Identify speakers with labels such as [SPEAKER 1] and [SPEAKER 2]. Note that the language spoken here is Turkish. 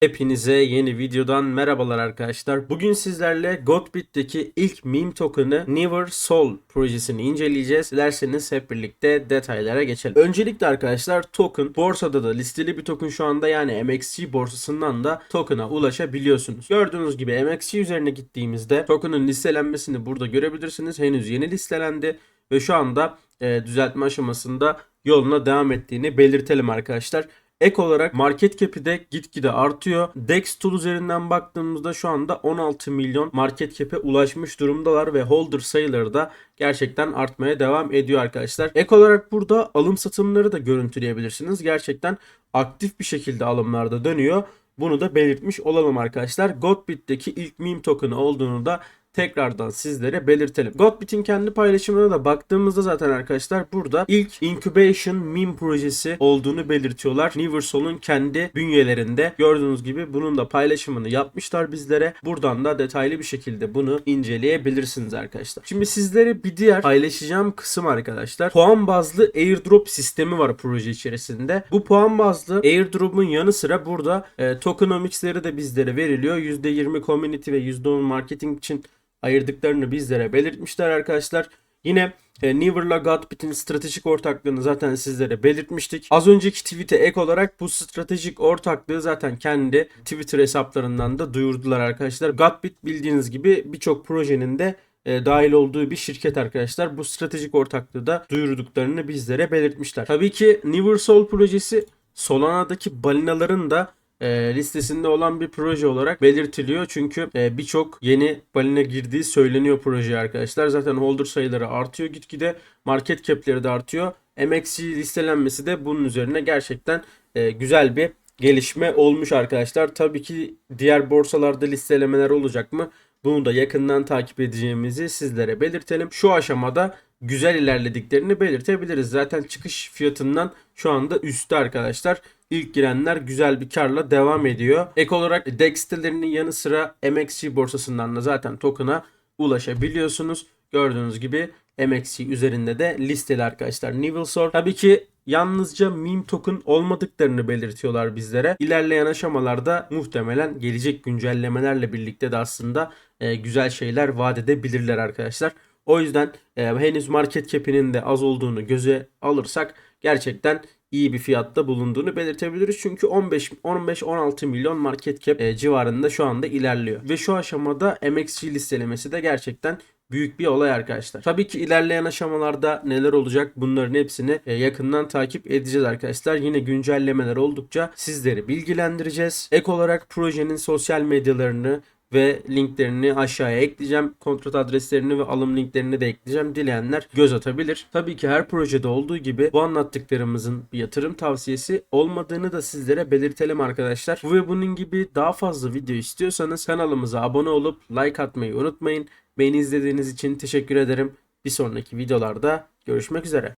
[SPEAKER 1] Hepinize yeni videodan merhabalar arkadaşlar. Bugün sizlerle Godbit'teki ilk meme token'ı Never Soul projesini inceleyeceğiz. Dilerseniz hep birlikte detaylara geçelim. Öncelikle arkadaşlar token borsada da listeli bir token şu anda yani MXC borsasından da token'a ulaşabiliyorsunuz. Gördüğünüz gibi MXC üzerine gittiğimizde token'ın listelenmesini burada görebilirsiniz. Henüz yeni listelendi ve şu anda e, düzeltme aşamasında yoluna devam ettiğini belirtelim arkadaşlar. Ek olarak market cap'i de gitgide artıyor. DEX tool üzerinden baktığımızda şu anda 16 milyon market cap'e ulaşmış durumdalar ve holder sayıları da gerçekten artmaya devam ediyor arkadaşlar. Ek olarak burada alım satımları da görüntüleyebilirsiniz. Gerçekten aktif bir şekilde alımlarda dönüyor. Bunu da belirtmiş olalım arkadaşlar. Godbit'teki ilk meme token'ı olduğunu da tekrardan sizlere belirtelim. Godbit'in kendi paylaşımına da baktığımızda zaten arkadaşlar burada ilk Incubation meme projesi olduğunu belirtiyorlar. Neversoul'un kendi bünyelerinde. Gördüğünüz gibi bunun da paylaşımını yapmışlar bizlere. Buradan da detaylı bir şekilde bunu inceleyebilirsiniz arkadaşlar. Şimdi sizlere bir diğer paylaşacağım kısım arkadaşlar. Puan bazlı airdrop sistemi var proje içerisinde. Bu puan bazlı airdrop'un yanı sıra burada e, tokenomics'leri de bizlere veriliyor. %20 community ve %10 marketing için ayırdıklarını bizlere belirtmişler arkadaşlar. Yine e, Never'la Godbit'in stratejik ortaklığını zaten sizlere belirtmiştik. Az önceki tweet'e ek olarak bu stratejik ortaklığı zaten kendi Twitter hesaplarından da duyurdular arkadaşlar. Godbit bildiğiniz gibi birçok projenin de e, dahil olduğu bir şirket arkadaşlar. Bu stratejik ortaklığı da duyurduklarını bizlere belirtmişler. Tabii ki Neversoul projesi Solana'daki balinaların da e, listesinde olan bir proje olarak belirtiliyor. Çünkü e, birçok yeni balina girdiği söyleniyor projeye arkadaşlar. Zaten holder sayıları artıyor gitgide. Market cap'leri de artıyor. MXC listelenmesi de bunun üzerine gerçekten e, güzel bir gelişme olmuş arkadaşlar. Tabii ki diğer borsalarda listelemeler olacak mı? Bunu da yakından takip edeceğimizi sizlere belirtelim. Şu aşamada güzel ilerlediklerini belirtebiliriz. Zaten çıkış fiyatından şu anda üstte arkadaşlar. İlk girenler güzel bir karla devam ediyor. Ek olarak DEX sitelerinin yanı sıra MXC borsasından da zaten token'a ulaşabiliyorsunuz. Gördüğünüz gibi MXC üzerinde de listeli arkadaşlar. Nivelsource tabii ki yalnızca meme token olmadıklarını belirtiyorlar bizlere. İlerleyen aşamalarda muhtemelen gelecek güncellemelerle birlikte de aslında e, güzel şeyler vaat edebilirler arkadaşlar. O yüzden e, henüz market cap'inin de az olduğunu göze alırsak gerçekten iyi bir fiyatta bulunduğunu belirtebiliriz. Çünkü 15 15-16 milyon market cap e, civarında şu anda ilerliyor. Ve şu aşamada MXC listelemesi de gerçekten büyük bir olay arkadaşlar. Tabii ki ilerleyen aşamalarda neler olacak bunların hepsini e, yakından takip edeceğiz arkadaşlar. Yine güncellemeler oldukça sizleri bilgilendireceğiz. Ek olarak projenin sosyal medyalarını ve linklerini aşağıya ekleyeceğim. Kontrat adreslerini ve alım linklerini de ekleyeceğim. Dileyenler göz atabilir. Tabii ki her projede olduğu gibi bu anlattıklarımızın bir yatırım tavsiyesi olmadığını da sizlere belirtelim arkadaşlar. Bu ve bunun gibi daha fazla video istiyorsanız kanalımıza abone olup like atmayı unutmayın. Beni izlediğiniz için teşekkür ederim. Bir sonraki videolarda görüşmek üzere.